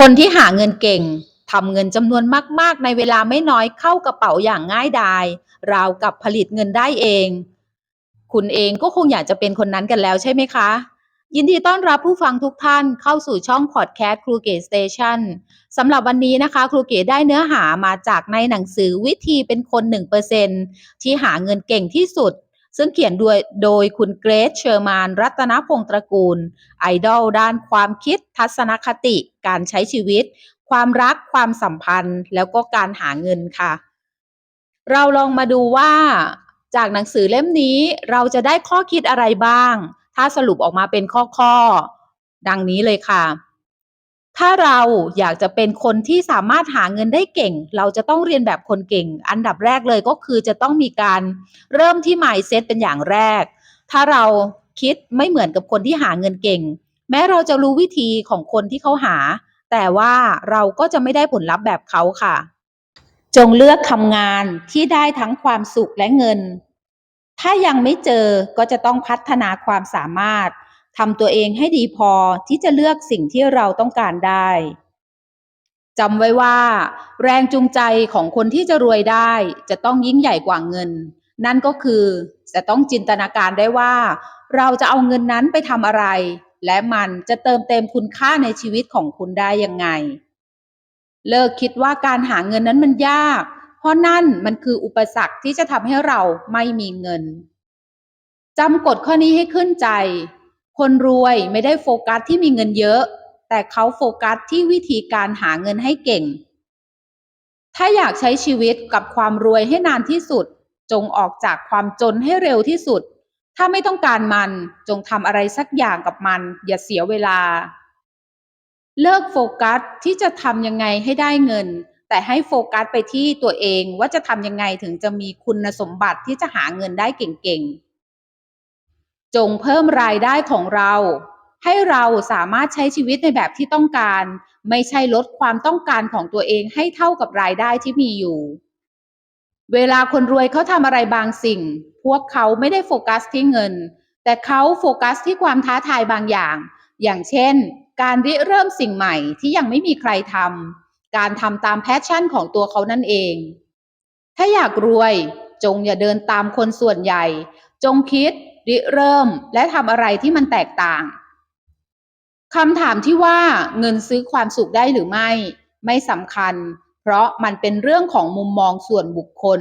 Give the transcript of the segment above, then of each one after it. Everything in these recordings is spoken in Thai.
คนที่หาเงินเก่งทำเงินจำนวนมาก ๆ ในเวลาไม่น้อยเข้ากระเป๋าอย่างง่ายดายราวกับผลิตเงินได้เอง คุณเองก็คงอยากจะเป็นคนนั้นกันแล้วใช่ไหมคะ ยินดีต้อนรับผู้ฟังทุกท่านเข้าสู่ช่องพอดแคสต์ครูเก๋สเตชันสำหรับวันนี้นะคะ ครูเก๋ได้เนื้อหามาจากในหนังสือวิธีเป็นคน 1%ที่หาเงินเก่งที่สุด ซึ่งเขียนโดยโดยคุณเกรซเชอร์มาน รัตนพงศ์ตระกูล ไอดอลด้านความคิดทัศนคติ การใช้ชีวิต ความรักความสัมพันธ์ แล้วก็การหาเงินค่ะ เราลองมาดูว่า จากหนังสือเล่มนี้เราจะได้ข้อคิดอะไรบ้าง ถ้าสรุปออกมาเป็นข้อๆ ดังนี้เลยค่ะ ถ้าเราอยากจะเป็นคนที่สามารถหาเงินได้เก่ง เราจะต้องเรียนแบบคนเก่ง อันดับแรกเลยก็คือจะต้องมีการเริ่มที่ mindset เป็นอย่างแรก ถ้าเราคิดไม่เหมือนกับคนที่หาเงินเก่ง แม้เราจะรู้วิธีของคนที่เขาหา แต่ว่าเราก็จะไม่ได้ผลลัพธ์แบบเขาค่ะ จงเลือกทำงานที่ได้ทั้งความสุขและเงิน ถ้ายังไม่เจอก็จะต้องพัฒนาความสามารถ ทำตัวเองให้ดีพอที่จะเลือกสิ่งที่เราต้องการได้จำไว้ว่า แรงจูงใจของคนที่จะรวยได้ จะต้องยิ่งใหญ่กว่าเงิน นั่นก็คือจะต้องจินตนาการได้ว่า เราจะเอาเงินนั้นไปทำอะไร และมันจะเติมเต็มคุณค่าในชีวิตของคุณได้ยังไง เลิกคิดว่าการหาเงินนั้นมันยาก เพราะนั่นมันคืออุปสรรคที่จะทำให้เราไม่มีเงินจำกฎข้อนี้ให้ขึ้นใจ คนรวยไม่ได้โฟกัสที่มีเงินเยอะ แต่เขาโฟกัสที่วิธีการหาเงินให้เก่ง ถ้าอยากใช้ชีวิตกับความรวยให้นานที่สุด จงออกจากความจนให้เร็วที่สุด ถ้าไม่ต้องการมันจงทำอะไรสักอย่างกับมัน อย่าเสียเวลา เลิกโฟกัสที่จะทำยังไงให้ได้เงิน แต่ให้โฟกัสไปที่ตัวเองว่าจะทำยังไงถึงจะมีคุณสมบัติที่จะหาเงินได้เก่งๆ จงเพิ่มรายได้ของเรา ให้เราสามารถใช้ชีวิตในแบบที่ต้องการ ไม่ใช่ลดความต้องการของตัวเองให้เท่ากับรายได้ที่มีอยู่ เวลาคนรวยเขาทำอะไรบางสิ่ง พวกเขาไม่ได้โฟกัสที่เงิน แต่เขาโฟกัสที่ความท้าทายบางอย่าง อย่างเช่น การริเริ่มสิ่งใหม่ที่ยังไม่มีใครทำการทำตามแพชชั่นของตัวเขานั่นเอง ถ้าอยากรวย จงอย่าเดินตามคนส่วนใหญ่ จงคิด ริเริ่มและทำอะไรที่มันแตกต่างคำถามที่ว่าเงินซื้อความสุขได้หรือไม่ ไม่สำคัญ เพราะมันเป็นเรื่องของมุมมองส่วนบุคคล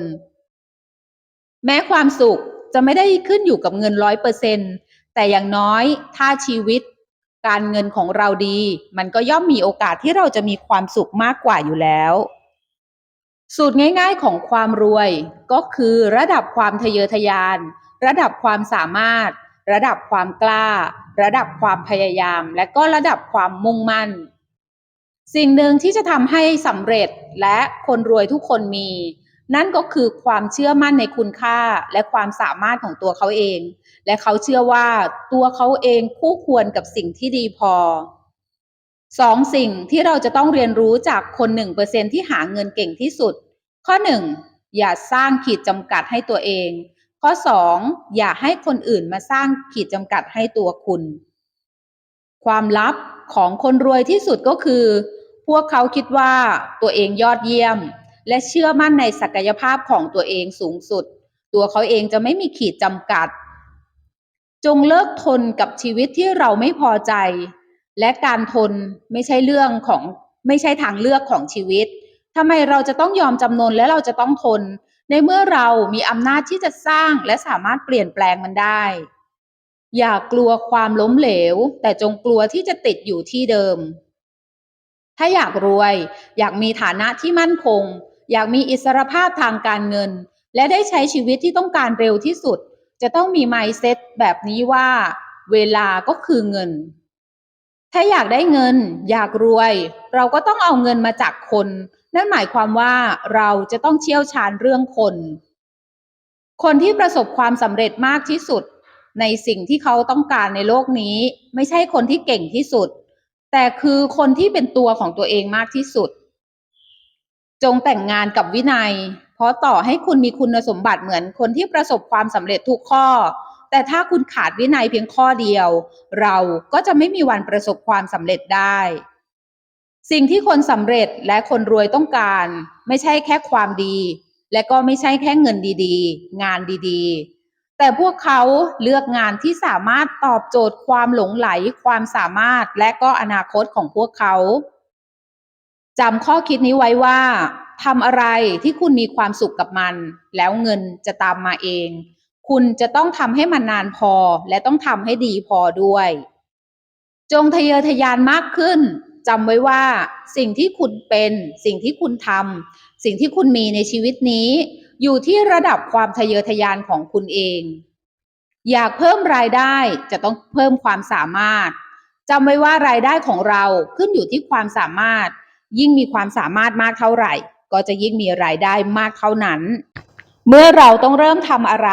แม้ความสุขจะไม่ได้ขึ้นอยู่กับเงินร้อยเปอร์เซ็นแต่อย่างน้อยถ้าชีวิต การเงินของเราดี มันก็ย่อมมีโอกาสที่เราจะมีความสุขมากกว่าอยู่แล้ว สูตรง่ายๆของความรวยก็คือระดับความทะเยอทะยาน ระดับความสามารถ ระดับความกล้า ระดับความพยายาม และก็ระดับความมุ่งมั่น สิ่งหนึ่งที่จะทำให้สำเร็จและคนรวยทุกคนมี นั่นก็คือความเชื่อมั่นในคุณค่าและความสามารถของตัวเขาเอง และเขาเชื่อว่าตัวเขาเองคู่ควรกับสิ่งที่ดีพอสองสิ่งที่เราจะต้องเรียนรู้จากคนหนึ่งเปอร์เซ็นที่หาเงินเก่งที่สุด ข้อหนึ่งอย่าสร้างขีดจำกัดให้ตัวเอง ข้อสองอย่าให้คนอื่นมาสร้างขีดจำกัดให้ตัวคุณ ความลับของคนรวยที่สุดก็คือ พวกเขาคิดว่าตัวเองยอดเยี่ยม และเชื่อมั่นในศักยภาพของตัวเองสูงสุด ตัวเขาเองจะไม่มีขีดจำกัด จงเลิกทนกับชีวิตที่เราไม่พอใจ และการทนไม่ใช่เรื่องของไม่ใช่ทางเลือกของชีวิตทำไมเราจะต้องยอมจำนนและเราจะต้องทน ในเมื่อเรามีอำนาจที่จะสร้างและสามารถเปลี่ยนแปลงมันได้ อย่ากลัวความล้มเหลว แต่จงกลัวที่จะติดอยู่ที่เดิม ถ้าอยากรวย อยากมีฐานะที่มั่นคง อยากมีอิสรภาพทางการเงิน และได้ใช้ชีวิตที่ต้องการเร็วที่สุด จะต้องมี mindset แบบนี้ว่า เวลาก็คือเงิน ถ้าอยากได้เงิน อยากรวย เราก็ต้องเอาเงินมาจากคน นั่นหมายความว่าเราจะต้องเชี่ยวชาญเรื่องคน คนที่ประสบความสำเร็จมากที่สุด ในสิ่งที่เขาต้องการในโลกนี้ ไม่ใช่คนที่เก่งที่สุด แต่คือคนที่เป็นตัวของตัวเองมากที่สุด จงแต่งงานกับวินัย เพราะต่อให้คุณมีคุณสมบัติเหมือนคนที่ประสบความสำเร็จทุกข้อ แต่ถ้าคุณขาดวินัยเพียงข้อเดียว เราก็จะไม่มีวันประสบความสำเร็จได้ สิ่งที่คนสำเร็จและคนรวยต้องการ ไม่ใช่แค่ความดี และก็ไม่ใช่แค่เงินดีๆ งานดีๆ แต่พวกเขาเลือกงานที่สามารถตอบโจทย์ความหลงไหล ความสามารถและก็อนาคตของพวกเขาจำข้อคิดนี้ไว้ว่าทำอะไรที่คุณมีความสุขกับมัน แล้วเงินจะตามมาเอง คุณจะต้องทำให้มันนานพอและต้องทำให้ดีพอด้วย จงทะเยอทะยานมากขึ้น จำไว้ว่าสิ่งที่คุณเป็น สิ่งที่คุณทำสิ่งที่คุณมีในชีวิตนี้ อยู่ที่ระดับความทะเยอทะยานของคุณเอง อยากเพิ่มรายได้จะต้องเพิ่มความสามารถจำไว้ว่ารายได้ของเราขึ้นอยู่ที่ความสามารถ ยิ่งมีความสามารถมากเท่าไหร่ ก็จะยิ่งมีรายได้มากเท่านั้น เมื่อเราต้องเริ่มทำอะไร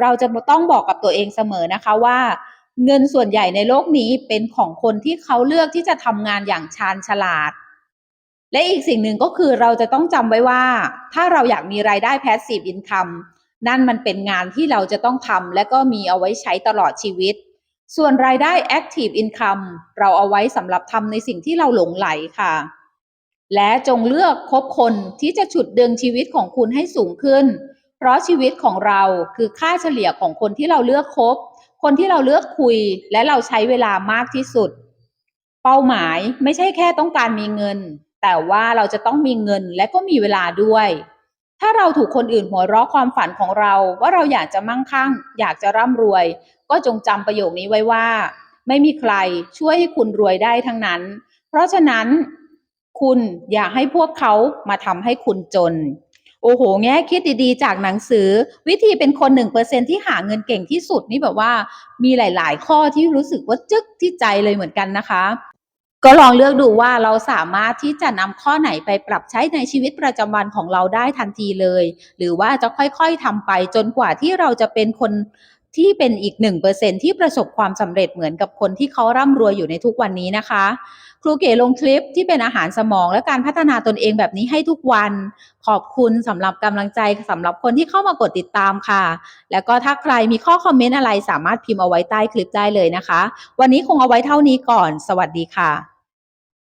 เราจะต้องบอกกับตัวเองเสมอนะคะว่า เงินส่วนใหญ่ในโลกนี้เป็นของคนที่เขาเลือกที่จะทำงานอย่างชาญฉลาด และอีกสิ่งหนึ่งก็คือเราจะต้องจำไว้ว่า ถ้าเราอยากมีรายได้ passive income นั่นมันเป็นงานที่เราจะต้องทำและก็มีเอาไว้ใช้ตลอดชีวิต ส่วนรายได้ active income เราเอาไว้สำหรับทำในสิ่งที่เราหลงไหลค่ะ และจงเลือกคบคนที่จะฉุดดึงชีวิตของคุณให้สูงขึ้น เพราะชีวิตของเราคือค่าเฉลี่ยของคนที่เราเลือกคบ คนที่เราเลือกคุยและเราใช้เวลามากที่สุด เป้าหมายไม่ใช่แค่ต้องการมีเงิน แต่ว่าเราจะต้องมีเงินและก็มีเวลาด้วย ถ้าเราถูกคนอื่นหัวเราะความฝันของเรา ว่าเราอยากจะมั่งคั่ง อยากจะร่ำรวย ก็จงจำประโยคนี้ไว้ว่า ไม่มีใครช่วยให้คุณรวยได้ทั้งนั้น เพราะฉะนั้น คุณอย่าให้พวกเขามาทำให้คุณจน โห แง่คิดดีๆ จากหนังสือ วิธีเป็นคนหนึ่งเปอร์เซ็นที่หาเงินเก่งที่สุดนี่แบบว่า มีหลาย ๆ ข้อที่รู้สึกว่าจึ๊กที่ใจเลยเหมือนกันนะคะ ก็ลองเลือกดูว่าเราสามารถที่จะนำข้อไหนไปปรับใช้ในชีวิตประจำวันของเราได้ทันทีเลย หรือว่าจะค่อยๆทำไปจนกว่าที่เราจะเป็นคนที่เป็นอีกหนึ่งเปอร์เซ็นที่ประสบความสำเร็จเหมือนกับคนที่เขาร่ำรวยอยู่ในทุกวันนี้นะคะ ครูเก๋ลงคลิปที่เป็นอาหารสมองและการพัฒนาตนเองแบบนี้ให้ทุกวัน ขอบคุณสำหรับกำลังใจสำหรับคนที่เข้ามากดติดตามค่ะ แล้วก็ถ้าใครมีข้อคอมเมนต์อะไรสามารถพิมพ์เอาไว้ใต้คลิปได้เลยนะคะ วันนี้คงเอาไว้เท่านี้ก่อน สวัสดีค่ะ